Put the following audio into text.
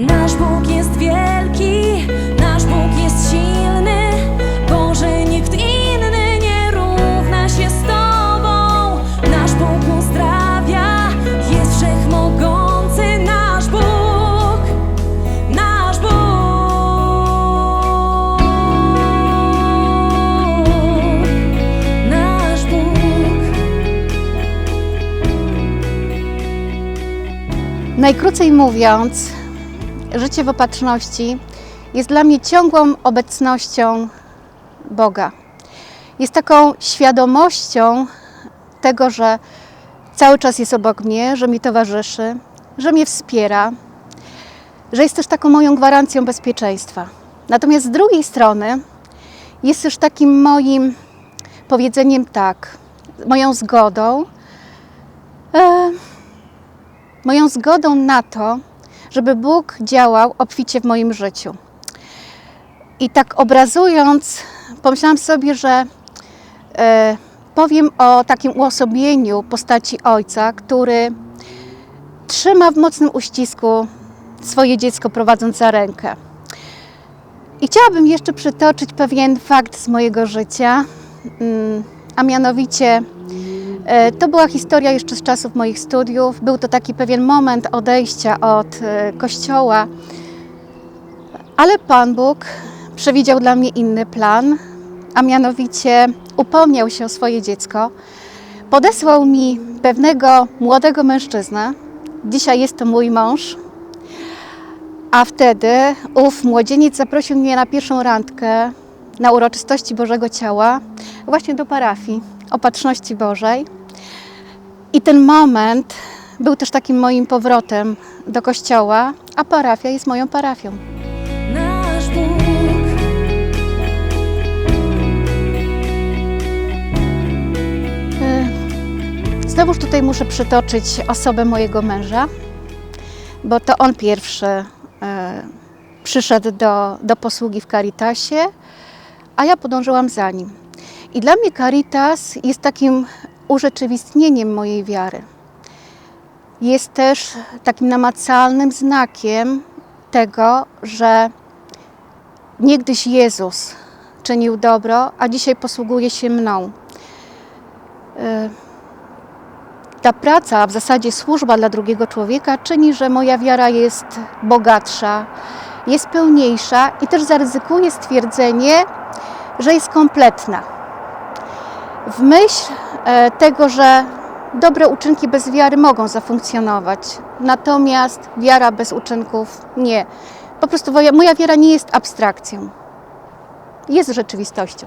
Nasz Bóg jest wielki, nasz Bóg jest silny. Boże, nikt inny nie równa się z Tobą. Nasz Bóg uzdrawia, jest wszechmogący. Nasz Bóg, nasz Bóg. Nasz Bóg. Najkrócej mówiąc, życie w opatrzności jest dla mnie ciągłą obecnością Boga. Jest taką świadomością tego, że cały czas jest obok mnie, że mi towarzyszy, że mnie wspiera, że jest też taką moją gwarancją bezpieczeństwa. Natomiast z drugiej strony jest też takim moim powiedzeniem tak, moją zgodą, e, moją zgodą na to, żeby Bóg działał obficie w moim życiu. I tak obrazując, pomyślałam sobie, że e, powiem o takim uosobieniu postaci ojca, który trzyma w mocnym uścisku swoje dziecko, prowadząc za rękę. I chciałabym jeszcze przytoczyć pewien fakt z mojego życia, mm, a mianowicie To była historia jeszcze z czasów moich studiów. Był to taki pewien moment odejścia od e, kościoła, ale Pan Bóg przewidział dla mnie inny plan, a mianowicie upomniał się o swoje dziecko. Podesłał mi pewnego młodego mężczyznę. Dzisiaj jest to mój mąż. A wtedy ów młodzieniec zaprosił mnie na pierwszą randkę na uroczystości Bożego Ciała, właśnie do parafii Opatrzności Bożej. I ten moment był też takim moim powrotem do kościoła, a parafia jest moją parafią. Nasz Bóg. Znowuż tutaj muszę przytoczyć osobę mojego męża, bo to on pierwszy e, przyszedł do, do posługi w Caritasie, a ja podążyłam za nim. I dla mnie Caritas jest takim urzeczywistnieniem mojej wiary. Jest też takim namacalnym znakiem tego, że niegdyś Jezus czynił dobro, a dzisiaj posługuje się mną. E, ta praca, a w zasadzie służba dla drugiego człowieka, czyni, że moja wiara jest bogatsza, jest pełniejsza i też zaryzykuję stwierdzenie, że jest kompletna. W myśl e, tego, że dobre uczynki bez wiary mogą zafunkcjonować, natomiast wiara bez uczynków nie. Po prostu moja- moja wiara nie jest abstrakcją, jest rzeczywistością.